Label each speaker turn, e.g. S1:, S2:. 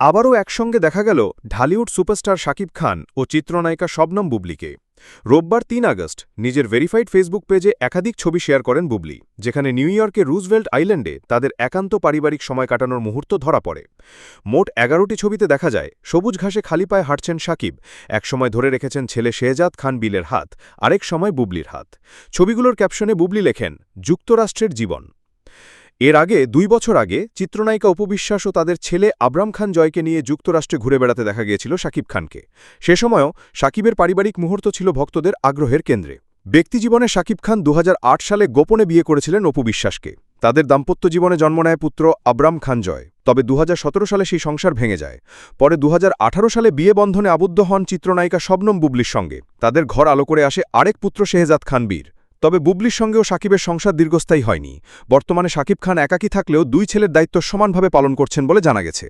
S1: আবারও একসঙ্গে দেখা গেল ঢালিউড সুপারস্টার শাকিব খান ও চিত্রনায়িকা শবনম বুবলিকে। রোববার তিন আগস্ট নিজের ভেরিফাইড ফেসবুক পেজে একাধিক ছবি শেয়ার করেন বুবলি, যেখানে নিউ ইয়র্কে রুজভেল্ট আইল্যান্ডে তাদের একান্ত পারিবারিক সময় কাটানোর মুহূর্ত ধরা পড়ে। মোট এগারোটি ছবিতে দেখা যায়, সবুজ ঘাসে খালি পায়ে হাঁটছেন সাকিব একসময় ধরে রেখেছেন ছেলে শেহজাদ খান বিলের হাত, আরেক সময় বুবলির হাত। ছবিগুলোর ক্যাপশনে বুবলি লেখেন, যুক্তরাষ্ট্রের জীবন। এর আগে দুই বছর আগে চিত্রনায়িকা উপবিশ্বাস ও তাদের ছেলে আবরাম খান জয়কে নিয়ে যুক্তরাষ্ট্রে ঘুরে বেড়াতে দেখা গিয়েছিল শাকিব খানকে। সে সময়ও শাকিবের পারিবারিক মুহূর্ত ছিল ভক্তদের আগ্রহের কেন্দ্রে। ব্যক্তিজীবনে শাকিব খান দু হাজার আট সালে গোপনে বিয়ে করেছিলেন অপু বিশ্বাসকে তাদের দাম্পত্য জীবনে জন্ম নেয় পুত্র আবরাম খান জয়। তবে দু হাজার সতেরো সালে সেই সংসার ভেঙে যায়। পরে দু হাজার আঠারো সালে বিয়ে বন্ধনে আবদ্ধ হন চিত্রনায়িকা শবনম বুবলির সঙ্গে। তাদের ঘর আলো করে আসে আরেক পুত্র শেহজাদ খান বীর তবে বুবলির সঙ্গেও সাকিবের সংসার দীর্ঘস্থায়ী হয়নি। বর্তমানে সাকিব খান একাকী থাকলেও দুই ছেলের দায়িত্ব সমানভাবে পালন করছেন বলে জানা গেছে।